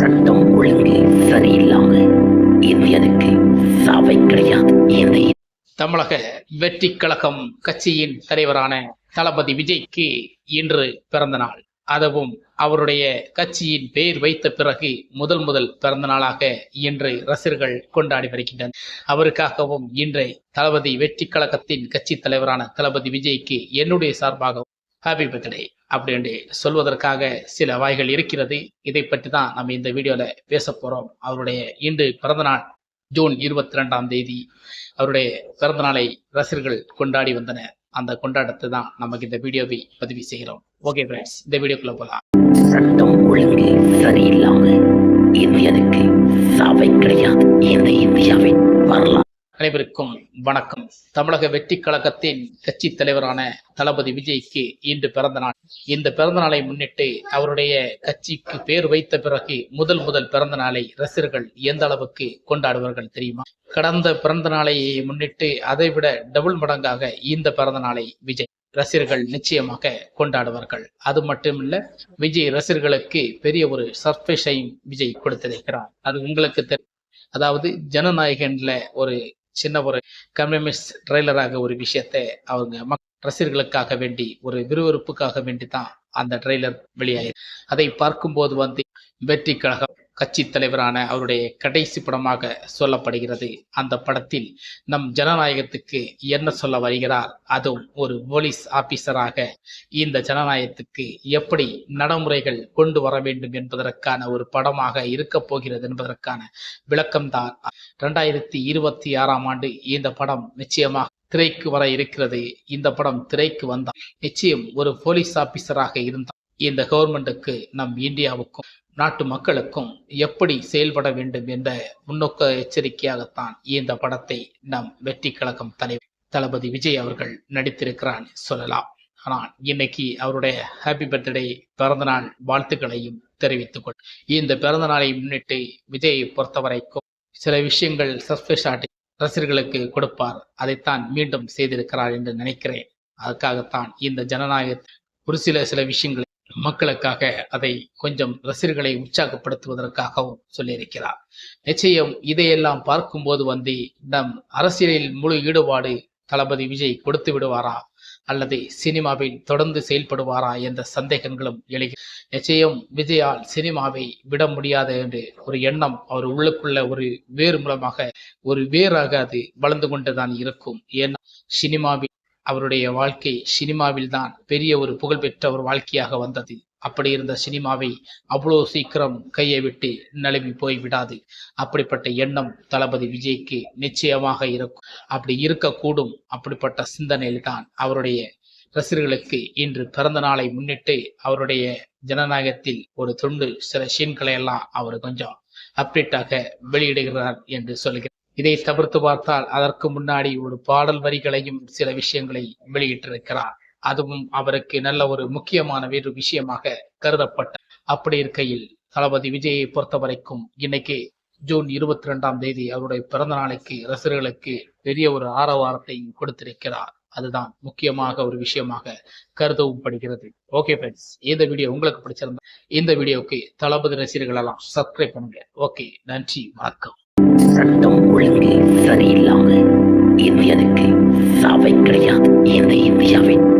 சட்டம் ஒழுங்கு சரியில்லாம இந்தியனுக்கு சாவை கிடையாது. தமிழக வெற்றி கழகம் கட்சியின் தலைவரான தளபதி விஜய்க்கு இன்று பிறந்த நாள். அதுவும் அவருடைய கட்சியின் பெயர் வைத்த பிறகு முதல் முதல் பிறந்த நாளாக இன்று ரசிகர்கள் கொண்டாடி வருகின்றனர். அவருக்காகவும் இன்று தளபதி வெற்றி கழகத்தின் கட்சி தலைவரான தளபதி விஜய்க்கு என்னுடைய சார்பாகவும் ஹாப்பி பர்த்டே அப்படின்னு சொல்வதற்காக சில வாய்கள் இருக்கிறது. இதை பற்றி தான் நம்ம இந்த வீடியோல பேச போறோம் அவருடைய இன்று பிறந்த நாள் ஜூன் இருபத்தி ரெண்டாம் தேதி. அவருடைய பிறந்த நாளை ரசிகர்கள் கொண்டாடி வந்தனர் அந்த கொண்டாட்டத்தை தான் நமக்கு இந்த வீடியோவை பதிவு செய்கிறோம். ஓகே ஃப்ரெண்ட்ஸ் இந்த வீடியோக்குள்ளே போகலாம். சட்டம் ஒழுங்கு சரியில்லாம இந்தியனுக்கு சாவை கிடையாது. இந்த இந்தியாவின் அனைவருக்கும் வணக்கம். தமிழக வெற்றி கழகத்தின் கட்சி தலைவரான தளபதி விஜய்க்கு இன்று பிறந்த நாள். இந்த பிறந்த நாளை முன்னிட்டு அவருடைய கட்சிக்கு பேர் வைத்த பிறகு முதல் முதல் பிறந்த நாளை ரசிகர்கள் எந்த அளவுக்கு கொண்டாடுவார்கள் தெரியுமா? கடந்த பிறந்த நாளை முன்னிட்டு அதை விட டபுள் மடங்காக இந்த பிறந்த நாளை விஜய் ரசிகர்கள் நிச்சயமாக கொண்டாடுவார்கள். அது மட்டுமில்ல விஜய் ரசிகர்களுக்கு பெரிய ஒரு சர்ப்ரைஸையும் விஜய் கொடுத்திருக்கிறார். அது உங்களுக்கு தெரியும் அதாவது ஜனநாயகன்ல ஒரு சின்ன ஒரு கம்யூனிஸ்ட் ட்ரெய்லராக ஒரு விஷயத்தை அவங்க மக் ரசிகர்களுக்காக வேண்டி ஒரு விறுவிறுப்புக்காக வேண்டி தான் அந்த ட்ரெய்லர் வெளியாயிருக்கு. அதை பார்க்கும்போது வந்து வெற்றி கழகம் கட்சி தலைவரான அவருடைய கடைசி படமாக சொல்லப்படுகிறது. அந்த படத்தில் நம் ஜனநாயகத்துக்கு என்ன சொல்ல வருகிறார்? அதுவும் ஒரு போலீஸ் ஆபீசராக இந்த ஜனநாயகத்துக்கு எப்படி நடைமுறைகள் கொண்டு வர வேண்டும் என்பதற்கான ஒரு படமாக இருக்க போகிறது என்பதற்கான விளக்கம்தான். ரெண்டாயிரத்தி இருபத்தி ஆறாம் ஆண்டு இந்த படம் நிச்சயமாக திரைக்கு வர இருக்கிறது. இந்த படம் திரைக்கு வந்தால் நிச்சயம் ஒரு போலீஸ் ஆபீசராக இருந்தால் இந்த கவர்மெண்ட்டுக்கு நம் இந்தியாவுக்கும் நாட்டு மக்களுக்கும் எப்படி செயல்பட வேண்டும் என்ற முன்னோக்க எச்சரிக்கையாகத்தான் இந்த படத்தை நம் வெற்றி கழகம் தலைவர் தளபதி விஜய் அவர்கள் நடித்திருக்கிறான் சொல்லலாம். ஆனால் இன்னைக்கு அவருடைய ஹாப்பி பர்த்டே பிறந்தநாள் வாழ்த்துக்களையும் தெரிவித்துக் கொள் இந்த பிறந்தநாளை முன்னிட்டு விஜயை பொறுத்தவரைக்கும் சில விஷயங்கள் சர்ஃபேஸ் ஆட்டி ரசிகர்களுக்கு கொடுப்பார். அதைத்தான் மீண்டும் செய்திருக்கிறார் என்று நினைக்கிறேன். அதுக்காகத்தான் இந்த ஜனநாயக ஒரு சில சில விஷயங்களை மக்களுக்காக அதை கொஞ்சம் ரசிகர்களை உற்சாகப்படுத்துவதற்காகவும் சொல்லியிருக்கிறார். நிச்சயம் இதையெல்லாம் பார்க்கும்போது வந்து நம் அரசியலில் முழு ஈடுபாடு தளபதி விஜய் கொடுத்து விடுவாரா? அல்லது சினிமாவில் தொடர்ந்து செயல்படுவாரா என்ற சந்தேகங்களும் எழுகி நிச்சயம் விஜயால் சினிமாவை விட முடியாது என்று ஒரு எண்ணம் அவர் உள்ளுக்குள்ள ஒரு வேறு மூலமாக ஒரு வேறாக அது வளர்ந்து கொண்டுதான் இருக்கும். ஏன்னா சினிமாவில் அவருடைய வாழ்க்கை சினிமாவில் தான் பெரிய ஒரு புகழ்பெற்ற ஒரு வாழ்க்கையாக வந்தது. அப்படி இருந்த சினிமாவை அவ்வளோ சீக்கிரம் கையை விட்டு நழுவி போய் விடாது. அப்படிப்பட்ட எண்ணம் தளபதி விஜய்க்கு நிச்சயமாக இருக்கும். அப்படி இருக்கக்கூடும். அப்படிப்பட்ட சிந்தனையில் தான் அவருடைய ரசிகர்களுக்கு இன்று பிறந்த நாளை முன்னிட்டு அவருடைய ஜனநாயகத்தில் ஒரு துண்டு சில சீன்களை எல்லாம் அவர் கொஞ்சம் அப்டேட்டாக வெளியிடுகிறார் என்று சொல்கிறார் இதை தவிர்த்து பார்த்தால் அதற்கு முன்னாடி ஒரு பாடல் வரிகளையும் சில விஷயங்களை வெளியிட்டிருக்கிறார். அதுவும் அவருக்கு நல்ல ஒரு முக்கியமான வேறு விஷயமாக கருதப்பட்ட. அப்படி இருக்கையில் தளபதி விஜயை பொறுத்த வரைக்கும் இன்னைக்கு ஜூன் இருபத்தி ரெண்டாம் தேதி அவருடைய பிறந்த நாளைக்கு ரசிகர்களுக்கு பெரிய ஒரு ஆரவாரத்தை கொடுத்திருக்கிறார். அதுதான் முக்கியமாக ஒரு விஷயமாக கருதவும் படுகிறது ஓகே ஃப்ரெண்ட்ஸ் இந்த வீடியோ உங்களுக்கு பிடிச்சிருந்தா இந்த வீடியோக்கு தளபதி ரசிகர்கள் எல்லாம் சப்ஸ்கிரைப் பண்ணுங்க. ஓகே நன்றி வணக்கம். சட்டம் ஒழுங்கு சரியில்லாமல் இந்தியனுக்கு சாவை கிடையாது. இந்த இந்தியாவின்